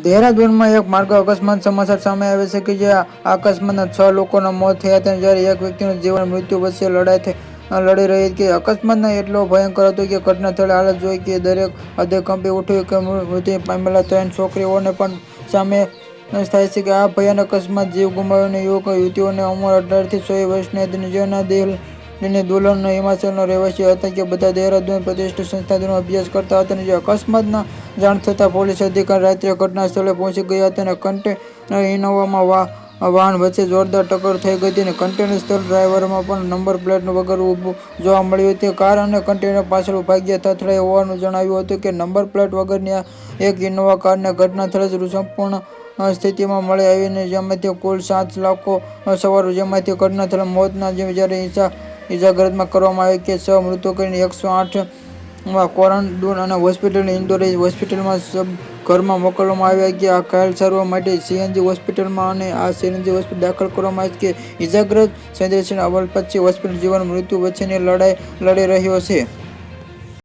દેહરાદૂનમાં એક માર્ગ અકસ્માત સમાચાર સામે આવે છે કે જે અકસ્માતમાં છ લોકોના મોત થયા હતા જ્યારે એક વ્યક્તિનું જીવન મૃત્યુ વચ્ચે લડાઈ થઈ લડી રહી હતી. અકસ્માતના એટલો ભયંકર હતો કે ઘટના સ્થળે હાલત જોઈ કે દરેક અધે કંપી ઉઠ્યું કે મૃત્યુ પામેલા ત્રણ છોકરીઓને પણ સામે થાય છે કે આ ભયાનક અકસ્માત જીવ ગુમાવીને યુવક યુવતીઓને ઉંમર અઢારથી સોળ વર્ષની હતી જેના દિલ દિલ્હી દુલ્હન હિમાચલનો રહેવાસી હતા કે બધા દેહરાદૂન પ્રતિષ્ઠિત સંસ્થાનો અભ્યાસ કરતા હતા અને જે અકસ્માતના જાણ થતાં પોલીસ અધિકારી રાત્રે ઘટના સ્થળે પહોંચી ગયા હતા અને કન્ટેનર ઇનોવામાં વાહન વચ્ચે જોરદાર ટક્કર થઈ ગઈ હતી અને કન્ટેનર સ્થળ ડ્રાઈવરમાં પણ નંબર પ્લેટ વગર ઊભું જોવા મળ્યું હતું. કાર અને કન્ટેનર પાછળ ભાગ્યા થથડાઈ હોવાનું જણાવ્યું હતું કે નંબર પ્લેટ વગરની આ એક ઇનોવા કારને ઘટના સ્થળે જ સંપૂર્ણ સ્થિતિમાં મળી આવીને જેમાંથી કુલ સાત લોકો સવારો જેમાંથી ઘટના સ્થળે મોતના જ્યારે ઈજા ઈજાગ્રસ્તમાં કરવામાં આવી કે છ મૃત્યુ કરીને એકસો આઠમાં ક્વોરન્ટાઇન અને હોસ્પિટલની ઇન્દોર હોસ્પિટલમાં સબ ઘરમાં મોકલવામાં આવ્યા કે આ ઘાયલ સારવાર માટે સીએનજી હોસ્પિટલમાં અને આ સીએનજી હોસ્પિટલ દાખલ કરવામાં આવી કે ઇજાગ્રસ્ત ચંદ્રસિંહ અવલ પછી હોસ્પિટલ જીવન મૃત્યુ વચ્ચેની લડાઈ લડી રહ્યો છે.